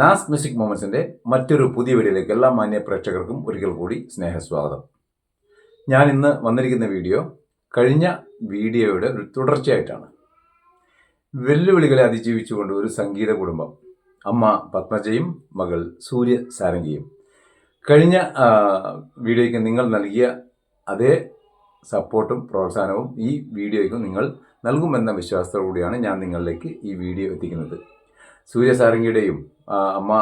നാസ് music മൊമെന്റ്സിന്റെ മറ്റൊരു പുതിയ വീഡിയോയിലേക്ക് എല്ലാ മാന്യ പ്രേക്ഷകർക്കും ഒരിക്കൽ കൂടി സ്നേഹസ്വാഗതം. ഞാൻ ഇന്ന് വന്നിരിക്കുന്ന വീഡിയോ കഴിഞ്ഞ വീഡിയോയുടെ ഒരു തുടർച്ചയായിട്ടാണ്. വെല്ലുവിളികളെ അതിജീവിച്ചുകൊണ്ട് ഒരു സംഗീത കുടുംബം അമ്മ പത്മജയും മകൾ സൂര്യ സാരംഗിയും. കഴിഞ്ഞ വീഡിയോയ്ക്ക് നിങ്ങൾ നൽകിയ അതേ സപ്പോർട്ടും പ്രോത്സാഹനവും ഈ വീഡിയോയ്ക്കും നിങ്ങൾ നൽകുമെന്ന വിശ്വാസത്തോടു കൂടിയാണ് ഞാൻ നിങ്ങളിലേക്ക് ഈ വീഡിയോ എത്തിക്കുന്നത്. സൂര്യസാരംഗിയുടെയും അമ്മ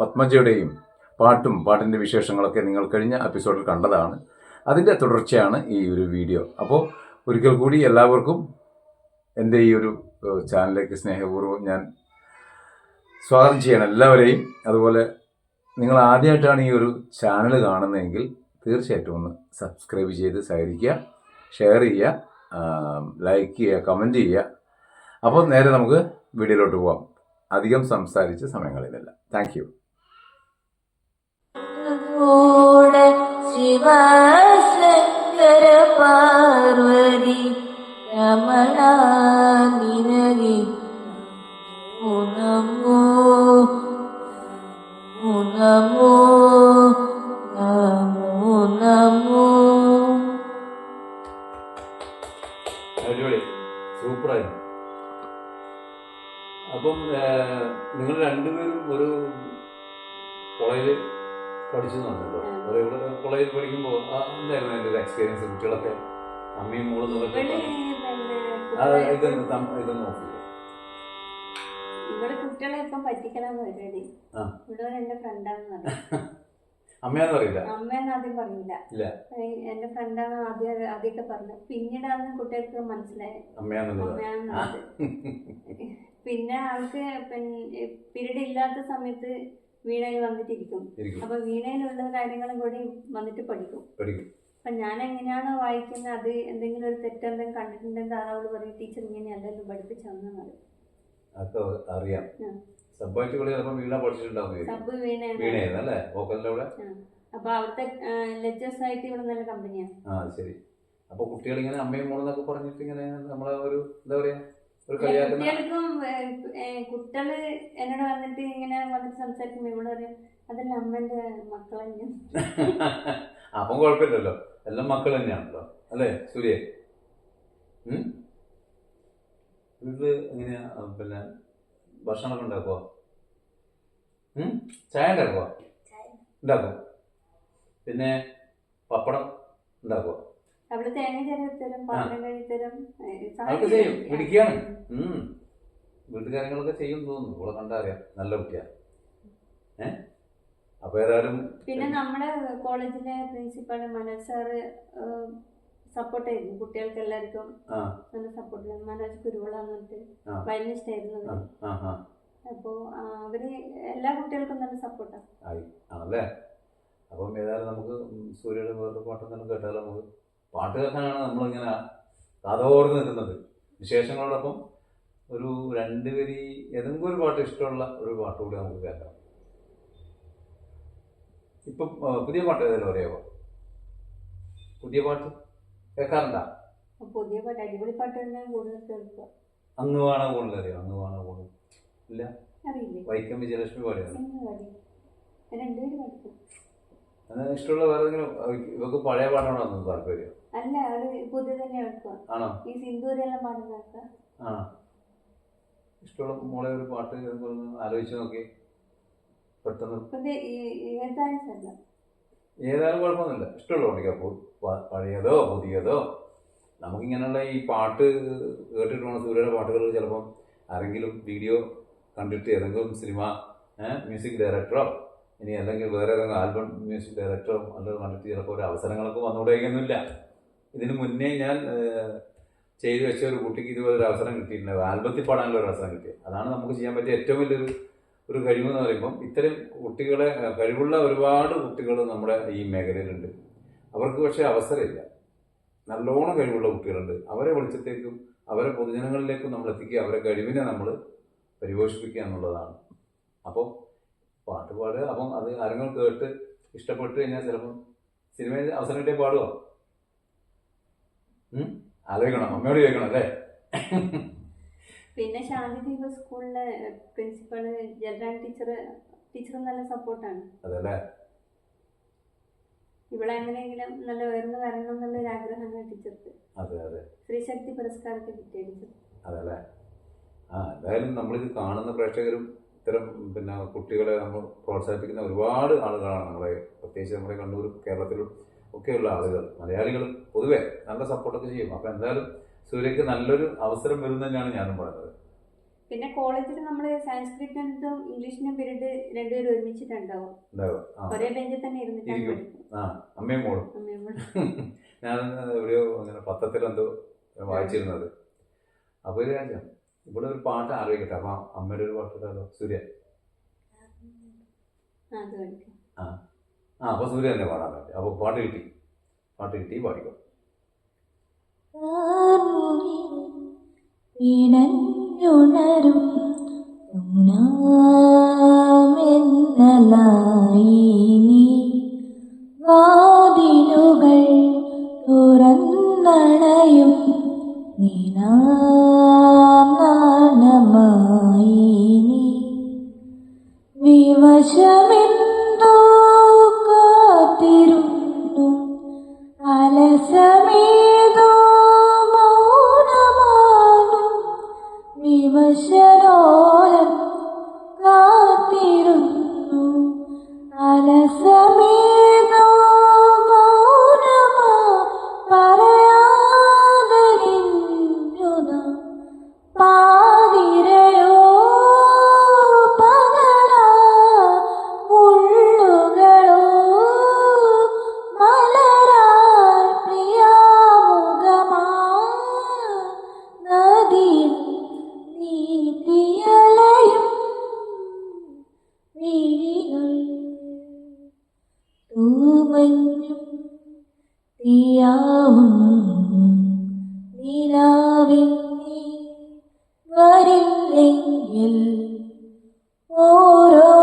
പത്മജയുടെയും പാട്ടും പാട്ടിന്റെ വിശേഷങ്ങളൊക്കെ നിങ്ങൾ കഴിഞ്ഞ എപ്പിസോഡിൽ കണ്ടതാണ്. അതിന്റെ തുടർച്ചയാണ് ഈ ഒരു വീഡിയോ. അപ്പോൾ ഒരിക്കൽ കൂടി എല്ലാവർക്കും എന്റെ ഈ ഒരു ചാനലിലേക്ക് സ്നേഹപൂർവം ഞാൻ സ്വാഗതം ചെയ്യണം എല്ലാവരെയും. അതുപോലെ നിങ്ങൾ ആദ്യമായിട്ടാണ് ഈ ഒരു ചാനൽ കാണുന്നതെങ്കിൽ തീർച്ചയായിട്ടും ഒന്ന് സബ്സ്ക്രൈബ് ചെയ്ത് സഹകരിക്കുക ഷെയർ ചെയ്യുക ലൈക്ക് ചെയ്യുക കമന്റ് ചെയ്യുക. അപ്പോൾ നേരെ നമുക്ക് വീഡിയോയിലോട്ട് പോവാം. അധികം സംസാരിച്ച സമയങ്ങളിലല്ല. താങ്ക് യു പാർവതി രമണ നിനകി നമോ നമോ നമോ നമോ അപ്പം നിങ്ങൾ രണ്ടുപേരും ഒരു കോളേജിൽ പഠിച്ചു പറഞ്ഞല്ലോ ഇവിടെ കോളേജിൽ പഠിക്കുമ്പോൾ എന്തായിരുന്നു എന്റെ ഒരു എക്സ്പീരിയൻസ് കുട്ടികളൊക്കെ അമ്മയും മോളും ഇവിടെ പറഞ്ഞു. ഇതൊന്ന് ഇതൊന്ന് ഓഫ് ചെയ്തു ഇവിടെ കുട്ടികളെ ഇപ്പം പറ്റിക്കണമെന്ന് ഇവിടെ ഒരു എന്റെ ഫ്രണ്ടാണെന്ന് പറയും അമ്മയാന്ന് പറയില്ല. അമ്മയെന്ന് ആദ്യം പറഞ്ഞില്ല ഇല്ല. എന്റെ ഫ്രണ്ടാണ് ആദ്യം ആദ്യമൊക്കെ പറഞ്ഞത്. പിന്നീടാണ് കുട്ടികൾക്ക് മനസ്സിലായത്. അമ്മയാന്നുള്ളത് പിന്നെ ആൾക്ക് പിന്നെ പീരീഡ് ഇല്ലാത്ത സമയത്ത് വീണയിൽ വന്നിട്ടിരിക്കും. അപ്പൊ വീണയിലുള്ള കാര്യങ്ങളും കൂടി വന്നിട്ട് പഠിക്കും. പഠിക്കും. അപ്പൊ ഞാൻ എങ്ങനെയാണോ വായിക്കുന്നത് അത് എന്തെങ്കിലും ഒരു തെറ്റെന്തെങ്കിലും കണ്ടിട്ടുണ്ടെങ്കിൽ അവൾ പറയും ടീച്ചർ ഇങ്ങനെയല്ലല്ലോ പഠിപ്പിച്ചെന്ന് പഠിപ്പിച്ചു അതൊക്കെ അറിയാം. സബ്ബായിട്ട് കളി ചിലപ്പോൾ വീണ പഠിച്ചിട്ടുണ്ടാവും സബ് വീണ വീണയായിരുന്നു അല്ലേ? വോക്കലിന്റെ അവിടെ? അപ്പൊ അവിടുത്തെ ലെജേഴ്സ് ആയിട്ട് ഇവിടെ നല്ല കമ്പനിയാണ് ആ. അത് ശരി. അപ്പൊ കുട്ടികൾ ഇങ്ങനെ അമ്മയും മോളും എന്നൊക്കെ പറഞ്ഞിട്ട് ഇങ്ങനെ നമ്മളെ ഒരു എന്താ പറയാ ഒരു കളിയാക്കുന്ന കുട്ടികൾക്കും കുട്ടികൾ എന്നോട് വന്നിട്ട് ഇങ്ങനെ വന്നിട്ട് സംസാരിക്കുമ്പോ ഇവിടെ പറയും അതല്ല അമ്മന്റെ മക്കളെ അപ്പം കുഴപ്പമില്ലല്ലോ. എല്ലാം മക്കൾ തന്നെയാണല്ലോ. അല്ലേ സൂര്യ? വീട്ടിൽ എങ്ങനെയാ? പിന്നെ ഭക്ഷണമൊക്കെ ഉണ്ടാക്കുവോ? ചായ ഉണ്ടാക്കുവോ? ഉണ്ടാക്കും. പിന്നെ പപ്പടം ഉണ്ടാക്കുവോ? ഏ, അതൊക്കെ ചെയ്യും. പിടിക്കുകയാണ്. വീട്ടുകാര്യങ്ങളൊക്കെ ചെയ്യും തോന്നുന്നു. ഇവിടെ കണ്ടാ അറിയാം. നല്ല കുട്ടിയാ. ഏ? അപ്പൊ ഏതായാലും പിന്നെ നമ്മുടെ കോളേജിലെ പ്രിൻസിപ്പൾ മനോജ് സാറ് സപ്പോർട്ട് ആയിരുന്നു. കുട്ടികൾക്ക് എല്ലാവർക്കും നല്ല സപ്പോർട്ട് മനോജ് കുരുവിളാന്ന് പറഞ്ഞിട്ട്. വയലിനിസ്റ്റ് ആയിരുന്നു അപ്പോ അവർ എല്ലാ കുട്ടികൾക്കും നല്ല സപ്പോർട്ടാണ് ആയി. ആണല്ലേ? അപ്പം ഏതായാലും നമുക്ക് സൂര്യയുടെ വേറൊരു പാട്ടൊന്നും കേട്ടാലോ നമുക്ക്? പാട്ട് കേൾക്കാനാണ് നമ്മളിങ്ങനെ കാതോർന്ന് നിൽക്കുന്നത്. വിശേഷങ്ങളോടൊപ്പം ഒരു രണ്ട് വരി ഏതെങ്കിലും ഒരു പാട്ട് ഇഷ്ടമുള്ള ഒരു പാട്ട് കൂടി നമുക്ക് കേൾക്കാം. ഇപ്പം പുതിയ പാട്ട് ഏതായാലും അറിയാമോ പുതിയ പാട്ട്? കേൾക്കാറുണ്ടാ? പുതിയ പാട്ട് അടിപൊളി പാട്ട് തന്നെ കൂടുതൽ കേൾക്കുക. അന്ന് വേണം കൂടുതൽ അറിയാം? അന്ന് വേണം കൂടുതൽ. ഇല്ല? വൈക്കം വിജയലക്ഷ്മി പാടിയാണ് എന്ന് പാടി. രണ്ടുപേരും പഠിക്കും അങ്ങനെ ഇഷ്ടമുള്ള വേറെ ഏതെങ്കിലും ഇവർക്ക് പഴയ പാട്ടാണോ അന്ന് താല്പര്യം? അല്ല അത് പുതിയ തന്നെ ആണോ? ഈ സിന്ദൂരെല്ലാം പാടുന്ന ആ ഇഷ്ടമുള്ള മോളെ ഒരു പാട്ട് ആലോചിച്ച് നോക്കി. പെട്ടെന്ന് ഏതായാലും കുഴപ്പമൊന്നുമില്ല. ഇഷ്ടമുള്ള പണിക്ക്. അപ്പോൾ പഴയതോ പുതിയതോ. നമുക്കിങ്ങനെയുള്ള ഈ പാട്ട് കേട്ടിട്ട് പോണ സൂര്യയുടെ പാട്ടുകൾ ചിലപ്പം ആരെങ്കിലും വീഡിയോ കണ്ടിട്ട് ഏതെങ്കിലും സിനിമ മ്യൂസിക് ഡയറക്ടറോ ഇനി അല്ലെങ്കിൽ വേറെ ഏതെങ്കിലും ആൽബം മ്യൂസിക് ഡയറക്ടറോ അല്ലെങ്കിൽ കണ്ടിട്ട് ചിലപ്പോൾ ഒരു അവസരങ്ങളൊക്കെ വന്നുകൂടെയൊന്നുമില്ല. ഇതിന് മുന്നേ ഞാൻ ചെയ്തു വെച്ച ഒരു കുട്ടിക്ക് ഇതുപോലെ ഒരു അവസരം കിട്ടിയിട്ടുണ്ട്. ആൽബത്തിൽ പാടാനുള്ള ഒരു അവസരം കിട്ടി. അതാണ് നമുക്ക് ചെയ്യാൻ പറ്റിയ ഏറ്റവും വലിയൊരു ഒരു കഴിവെന്ന് പറയുമ്പം ഇത്തരം കുട്ടികളെ കഴിവുള്ള ഒരുപാട് കുട്ടികൾ നമ്മുടെ ഈ മേഖലയിലുണ്ട്. അവർക്ക് പക്ഷേ അവസരമില്ല. നല്ലോണം കഴിവുള്ള കുട്ടികളുണ്ട്. അവരെ വെളിച്ചത്തേക്കും അവരെ പൊതുജനങ്ങളിലേക്കും നമ്മൾ എത്തിക്കുക അവരെ കഴിവിനെ നമ്മൾ പരിപോഷിപ്പിക്കുക എന്നുള്ളതാണ്. അപ്പോൾ പാട്ട് പാടുക അപ്പം അത് ആരെങ്കിലും കേട്ട് ഇഷ്ടപ്പെട്ട് കഴിഞ്ഞാൽ ചിലപ്പം സിനിമയിൽ അവസരം കിട്ടിയാൽ പാടുമോ ഉം? ആലോചിക്കണം. അമ്മയോട് ചോദിക്കണം അല്ലേ? പിന്നെ ശാന്തി ദീപ സ്കൂളിലെ പ്രിൻസിപ്പൾ ജലറാണി ടീച്ചർ ടീച്ചർ നല്ല സപ്പോർട്ടാണ്. അതല്ലേ? ഇവിടെ എങ്ങനെയെങ്കിലും നല്ല ഉയർന്നു വരണം എന്നുള്ളൊരു ആഗ്രഹമാണ് ടീച്ചർക്ക്. അതെ അതെ. സ്ത്രീശക്തി പുരസ്കാരത്തെ കിട്ടിയ ടീച്ചർ അതല്ലേ? ആ എന്തായാലും നമ്മളിത് കാണുന്ന പ്രേക്ഷകരും ഇത്തരം പിന്നെ കുട്ടികളെ നമ്മൾ പ്രോത്സാഹിപ്പിക്കുന്ന ഒരുപാട് ആളുകളാണ് നമ്മുടെ പ്രത്യേകിച്ച് നമ്മുടെ കണ്ണൂർ കേരളത്തിലും ഒക്കെയുള്ള ആളുകൾ മലയാളികൾ പൊതുവെ നല്ല സപ്പോർട്ടൊക്കെ ചെയ്യും. അപ്പം എന്തായാലും സൂര്യക്ക് നല്ലൊരു അവസരം വരും തന്നെയാണ് ഞാനും പറയുന്നത്. പിന്നെ കോളേജിൽ നമ്മൾ സംസ്കൃതിനും ഇംഗ്ലീഷിനും പീരീഡ് രണ്ടുപേരും ഒരുമിച്ചിട്ടുണ്ടാവും. ഒരേ ബെഞ്ചിൽ തന്നെ ഇരുന്നിട്ടാണ് ആ അമ്മയും മോളും. ഞാൻ എവിടെയോ അങ്ങനെ പത്രത്തിലെന്തോ വായിച്ചിരുന്നത്. അപ്പോൾ ഒരു കാര്യം ഇവിടെ ഒരു പാട്ട് ആലോചിക്കട്ടെ. അപ്പം അമ്മയുടെ ഒരു പാട്ട് സൂര്യ. ആ, ആ അപ്പൊ സൂര്യ തന്നെ പാടാൻ പറ്റും. അപ്പോൾ പാട്ട് കിട്ടി. പാട്ട് കിട്ടി പാടിക്കോ. ഇണഞ്ഞുണരും ഊണാമെന്നലായി തൂമഞ്ഞും തീയാവും നിലാവിൽ നീ വരില്ലെങ്കിൽ ഓരോരോ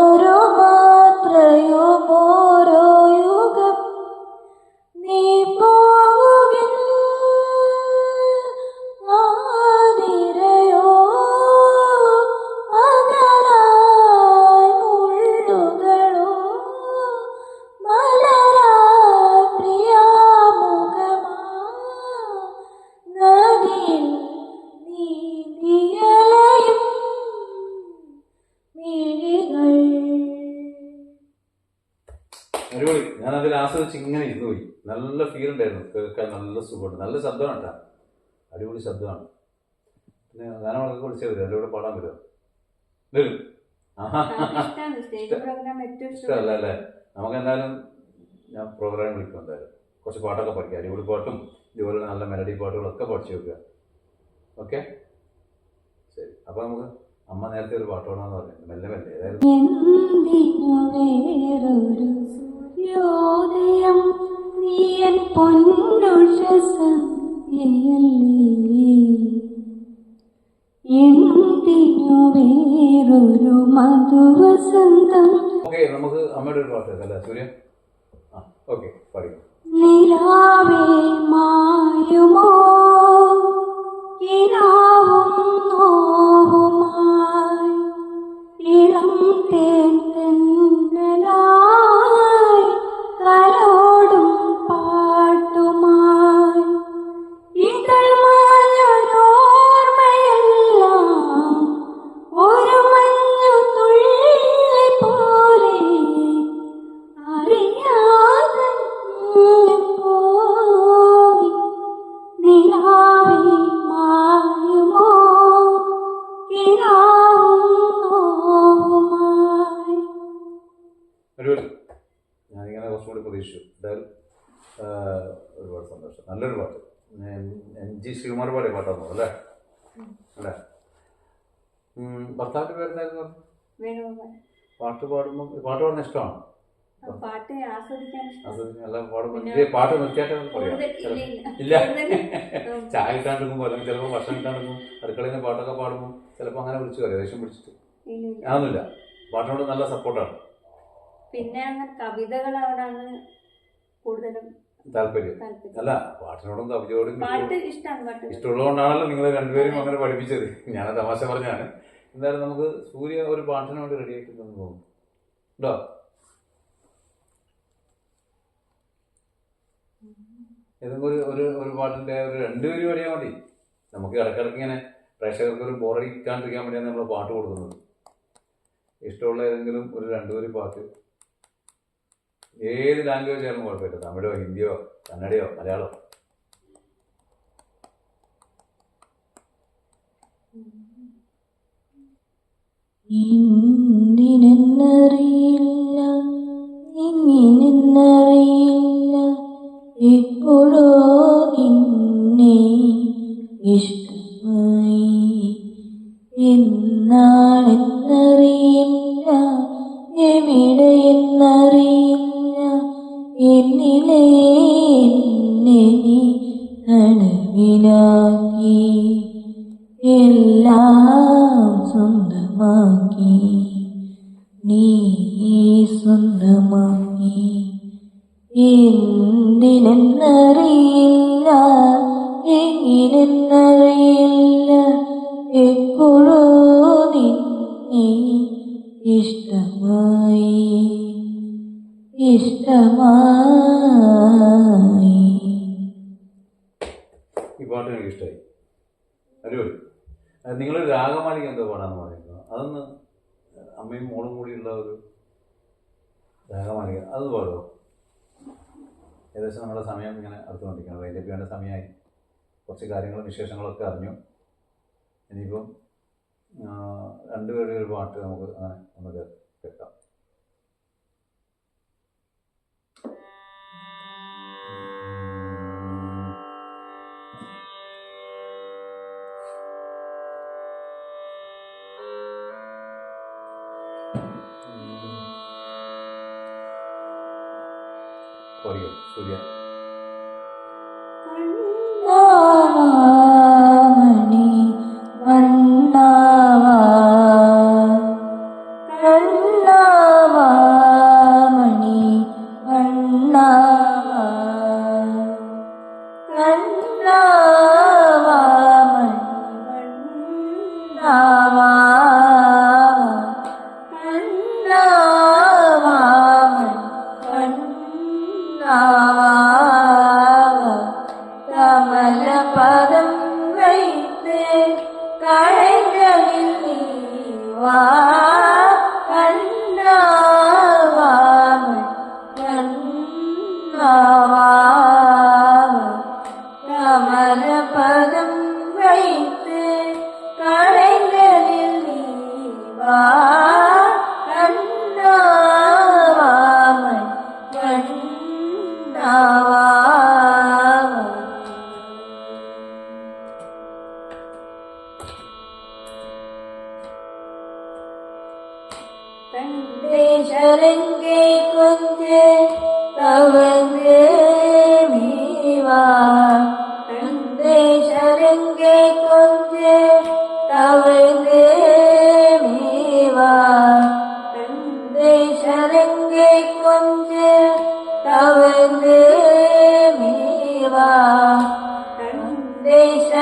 ആസ്വദിച്ച് ഇങ്ങനെ ഇരുന്ന് പോയി. നല്ല ഫീൽ ഉണ്ടായിരുന്നു. കേൾക്കാൻ നല്ല സുഖമുണ്ട്. നല്ല ശബ്ദമാണ് കേട്ടോ. അടിപൊളി ശബ്ദമാണ്. പിന്നെ ഗാനങ്ങളൊക്കെ വിളിച്ചാൽ വരും. അതിലൂടെ പാടാൻ വരുമോ വരും. ഇഷ്ടമല്ല ഇഷ്ടം. അല്ലേ? നമുക്ക് എന്തായാലും ഞാൻ പ്രോഗ്രാം വിളിക്കും എന്തായാലും. കുറച്ച് പാട്ടൊക്കെ പഠിക്കാം. അടിപൊളി പാട്ടും ഇതുപോലെ നല്ല മെലഡി പാട്ടുകളൊക്കെ പഠിച്ചു വെക്കുക. ഓക്കെ ശരി. അപ്പോൾ നമുക്ക് അമ്മ നേരത്തെ ഒരു പാട്ട് പാടാന്ന് പറഞ്ഞു മെല്ലെ മെല്ലെ. സൂര്യോദയം? നീയൻ പൊന്നുഷസന്ധ്യയല്ലേ എന്തിനു വേറൊരു മധുവസന്തം? ഓക്കെ നമുക്ക് അമ്മയുടെ ഒരു പാട്ട് അല്ലേ സൂര്യ? ഓക്കെ പാടിക്കും. നിലാവേ മായുമോ? നല്ലൊരു പാട്ട്. എൻ ജി ശ്രീകുമാർ പാടിയ പാട്ടാന്ന് അല്ലേ? അല്ലേ? ഭർത്താവിന്റെ പേരെന്തായിരുന്നു? പാട്ട് പാടുമ്പോൾ പാട്ട് പാടുന്ന ഇഷ്ടമാണ്? പാട്ട് ആസ്വദിക്കാൻ പാട്ട് ഇല്ല. ചായ അല്ലെങ്കിൽ ചിലപ്പോൾ ഭക്ഷണം ഇട്ടാണ്ടെടുക്കും അടുക്കളയിൽ നിന്ന് പാട്ടൊക്കെ പാടുമ്പോൾ ചിലപ്പോ അങ്ങനെ വിളിച്ചു പറയാം ദേഷ്യം പിടിച്ചിട്ട്. അതൊന്നുമില്ല. പാട്ടിനോട് നല്ല സപ്പോർട്ടാണ് പിന്നെ കവിതകൾ കവിതകളോടാണ് കൂടുതലും താല്പര്യം. അല്ല പാട്ടിനോടും കവിതയോടും ഇഷ്ടമുള്ളതുകൊണ്ടാണല്ലോ നിങ്ങൾ രണ്ടുപേരും അങ്ങനെ പഠിപ്പിച്ചത്. ഞാൻ തമാശ പറഞ്ഞാണ്. എന്തായാലും നമുക്ക് സൂര്യ ഒരു പാട്ടിനോട് വേണ്ടി റെഡി ആയിട്ടുണ്ടെന്ന് തോന്നുന്നു. ഉണ്ടോ? ഏതെങ്കിലും ഒരു ഒരു ഒരു പാട്ടിന്റെ ഒരു രണ്ടുപേരും പാടിയാൽ മതി. നമുക്ക് ഇടക്കിടക്ക് ഇങ്ങനെ പ്രേക്ഷകർക്ക് ഒരു ബോറടിക്കാണ്ടിരിക്കാൻ വേണ്ടിയാണ് നമ്മൾ പാട്ട് കൊടുക്കുന്നത്. ഇഷ്ടമുള്ള ഏതെങ്കിലും ഒരു രണ്ടുപേരും പാട്ട് ഏത് ലാംഗ്വേജ് ആയാലും കുഴപ്പമില്ല. തമിഴോ ഹിന്ദിയോ കന്നഡയോ മലയാളമോ. എന്തിനെന്നറിയില്ല എങ്ങനെന്നറിയില്ല എപ്പോഴോ നീ നനവിലാക്കി എല്ലാം സ്വന്തമാക്കി. നീ സ്വന്തമാക്കി. എന്തിനെന്നറിയില്ല എങ്ങനെന്നറിയില്ല. എപ്പോഴോ നിന്നെ ഇഷ്ടമായി ഇഷ്ടമായി. പാട്ട് എനിക്ക് ഇഷ്ടമായി അടിപൊളി നിങ്ങളൊരു രാഗമാലിക എന്തോ പാടാന്ന് പറയുന്നത്. അതൊന്ന് അമ്മയും മോളും കൂടിയുള്ള ഒരു രാഗമാലിക അത് പാടുമോ ഏകദേശം നമ്മുടെ സമയം ഇങ്ങനെ അടുത്തുകൊണ്ടിരിക്കണം വൈദ്യപ്പിയുടെ സമയമായി. കുറച്ച് കാര്യങ്ങളും വിശേഷങ്ങളൊക്കെ അറിഞ്ഞു. ഇനിയിപ്പം രണ്ടുപേരുടെ ഒരു പാട്ട് നമുക്ക് അങ്ങനെ ഒന്ന് കേ- കേൾക്കാം പറയൂ സൂര്യ കണ്ണാവാമണി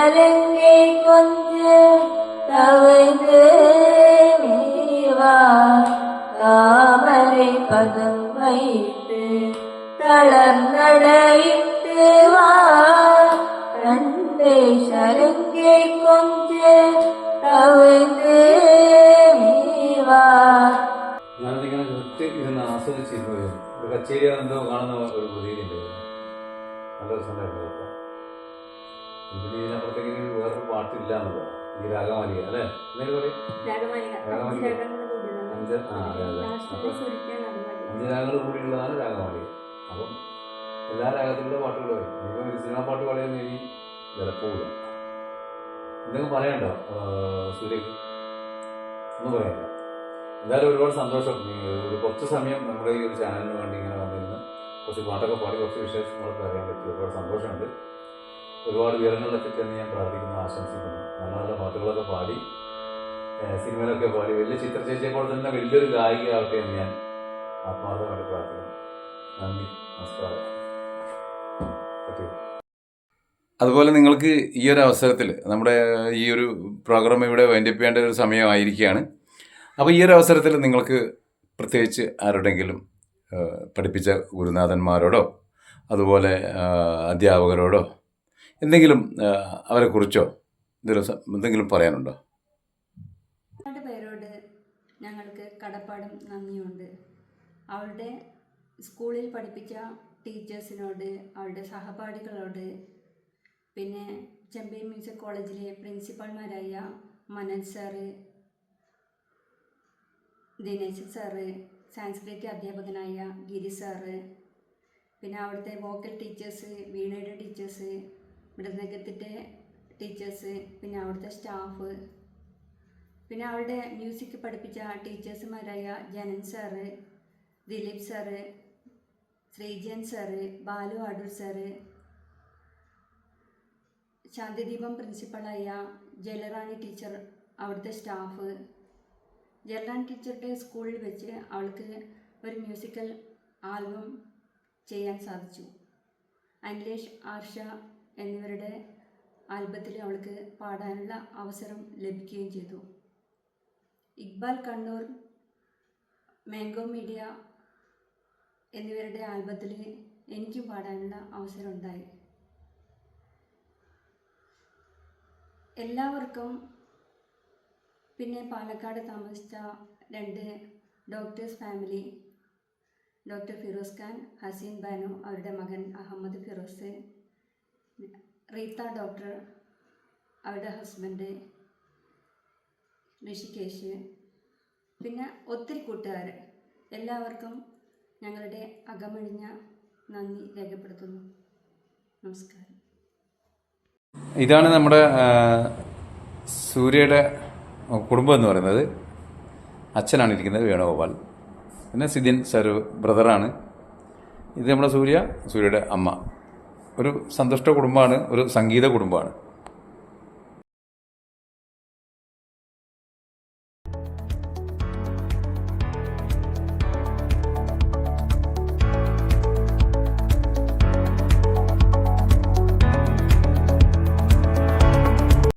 தேசரங்கே கொஞ்ச தவங்கு மீவா தாமரை பதம் வைத்து தளர்நடையிட்டு வா கண்டே சருங்கே கொஞ்ச தவிர்த்து மீவா ഞാനതിങ്ങനെ നിർത്തി ഇരുന്ന് ആസ്വദിച്ചിരുന്നു ഒരു കച്ചേരി എന്തോ കാണുന്ന ഒരു പ്രതീതിയുണ്ട് നല്ല രസമുണ്ടായിരുന്നു കേട്ടോ ഇതിന് ഇതിനപ്പുറത്തേക്ക് വേറൊരു പാട്ടില്ല എന്നുള്ളതാണ് ഈ രാഗമാലിക അല്ലേ? പറയും. രാഗമാലിക. കൂടിയതാണ്. അഞ്ച് ആ അതെ അതെ. രാഗങ്ങൾ കൂടിയുള്ളതാണ് രാഗമാലിക. അപ്പം എല്ലാ രാഗത്തിലുള്ള പാട്ടുകളും വരും ഇനിയിപ്പോൾ ഒരു സിനിമ പാട്ട് പാടിയാൽ ഇനി വിലപ്പോവില്ല എന്തെങ്കിലും പറയണ്ടോ സൂര്യക്ക്? ഒന്നും പറയണ്ട എന്തായാലും ഒരുപാട് സന്തോഷം. ഒരു കുറച്ച് സമയം നമ്മുടെ ഈ ഒരു ചാനലിന് വേണ്ടി ഇങ്ങനെ വന്നിരുന്ന് കുറച്ച് പാട്ടൊക്കെ പാടി കുറച്ച് വിശേഷങ്ങളൊക്കെ അറിയാൻ പറ്റി ഒരുപാട് സന്തോഷമുണ്ട്. ഒരുപാട് ഉയരങ്ങളിലൊക്കെ ചെന്ന് ഞാൻ പ്രാർത്ഥിക്കുന്നു ആശംസിക്കുന്നു. നല്ല നല്ല പാട്ടുകളൊക്കെ പാടി. സിനിമയിലൊക്കെ പാടി. വലിയ ചിത്രചേച്ചിയെ പോലെ തന്നെ വലിയൊരു ഗായിക ആവട്ടെ എന്ന് ഞാൻ ആത്മാർത്ഥമായിട്ട് പ്രാർത്ഥിക്കുന്നു. നന്ദി നമസ്കാരം. അതുപോലെ നിങ്ങൾക്ക് ഈ ഒരു അവസരത്തിൽ നമ്മുടെ ഈ ഒരു പ്രോഗ്രാം ഇവിടെ വൈൻഡപ്പ് ചെയ്യേണ്ട ഒരു സമയമായിരിക്കുകയാണ് അപ്പോൾ ഈ ഒരു അവസരത്തിൽ നിങ്ങൾക്ക് പ്രത്യേകിച്ച് ആരുടെങ്കിലും പഠിപ്പിച്ച ഗുരുനാഥന്മാരോടോ അതുപോലെ അധ്യാപകരോടോ എന്തെങ്കിലും അവരെ അവരെക്കുറിച്ചോ എന്തെങ്കിലും എന്തെങ്കിലും പറയാനുണ്ടോ? പേരോട് ഞങ്ങൾക്ക് കടപ്പാടും നന്ദിയുണ്ട് അവളുടെ സ്കൂളിൽ പഠിപ്പിച്ച ടീച്ചേഴ്സിനോട് അവളുടെ സഹപാഠികളോട് പിന്നെ ചെമ്പൈ മ്യൂസിക് കോളേജിലെ പ്രിൻസിപ്പാൾമാരായ മനൻ സാറ് ദിനേശ് സാറ് സാൻസ്ക്രിറ്റ് അധ്യാപകനായ ഗിരി സാറ് പിന്നെ അവിടുത്തെ വോക്കൽ ടീച്ചേഴ്സ് വീണയുടെ ടീച്ചേഴ്സ് മൃദംഗത്തിന്റെ ടീച്ചേഴ്സ് പിന്നെ അവിടുത്തെ സ്റ്റാഫ് പിന്നെ അവളുടെ മ്യൂസിക് പഠിപ്പിച്ച ടീച്ചേഴ്സുമാരായ Janan sir Dileep sir Sreejan sir Balu Adoor sir Shanthideepam പ്രിൻസിപ്പളായ Jalarani teacher അവിടുത്തെ സ്റ്റാഫ്. ജലറാണി ടീച്ചറുടെ സ്കൂളിൽ വെച്ച് അവൾക്ക് ഒരു മ്യൂസിക്കൽ ആൽബം ചെയ്യാൻ സാധിച്ചു. അനിലേഷ് ആർഷ എന്നിവരുടെ ആൽബത്തിൽ അവൾക്ക് പാടാനുള്ള അവസരം ലഭിക്കുകയും ചെയ്തു. ഇക്ബാൽ കണ്ണൂർ മാംഗോ മീഡിയ എന്നിവരുടെ ആൽബത്തിൽ എനിക്കും പാടാനുള്ള അവസരം ഉണ്ടായി എല്ലാവർക്കും പിന്നെ പാലക്കാട് താമസിച്ച രണ്ട് doctors family doctor Firoz Khan Haseen Banu അവരുടെ മകൻ അഹമ്മദ് ഫിറോസ് റീത്ത ഡോക്ടർ അവരുടെ ഹസ്ബൻഡ് ഋഷികേശ് പിന്നെ ഒത്തിരി കൂട്ടുകാർ. എല്ലാവർക്കും ഞങ്ങളുടെ അകമഴിഞ്ഞ നന്ദി രേഖപ്പെടുത്തുന്നു. നമസ്കാരം. ഇതാണ് നമ്മുടെ സൂര്യയുടെ കുടുംബം എന്ന് പറയുന്നത്. അച്ഛനാണ് ഇരിക്കുന്നത് വേണുഗോപാൽ. പിന്നെ സിദിൻ സരു ബ്രദറാണ്. ഇത് നമ്മുടെ സൂര്യ സൂര്യയുടെ അമ്മ. ഒരു സന്തുഷ്ട കുടുംബമാണ് ഒരു സംഗീത കുടുംബമാണ്.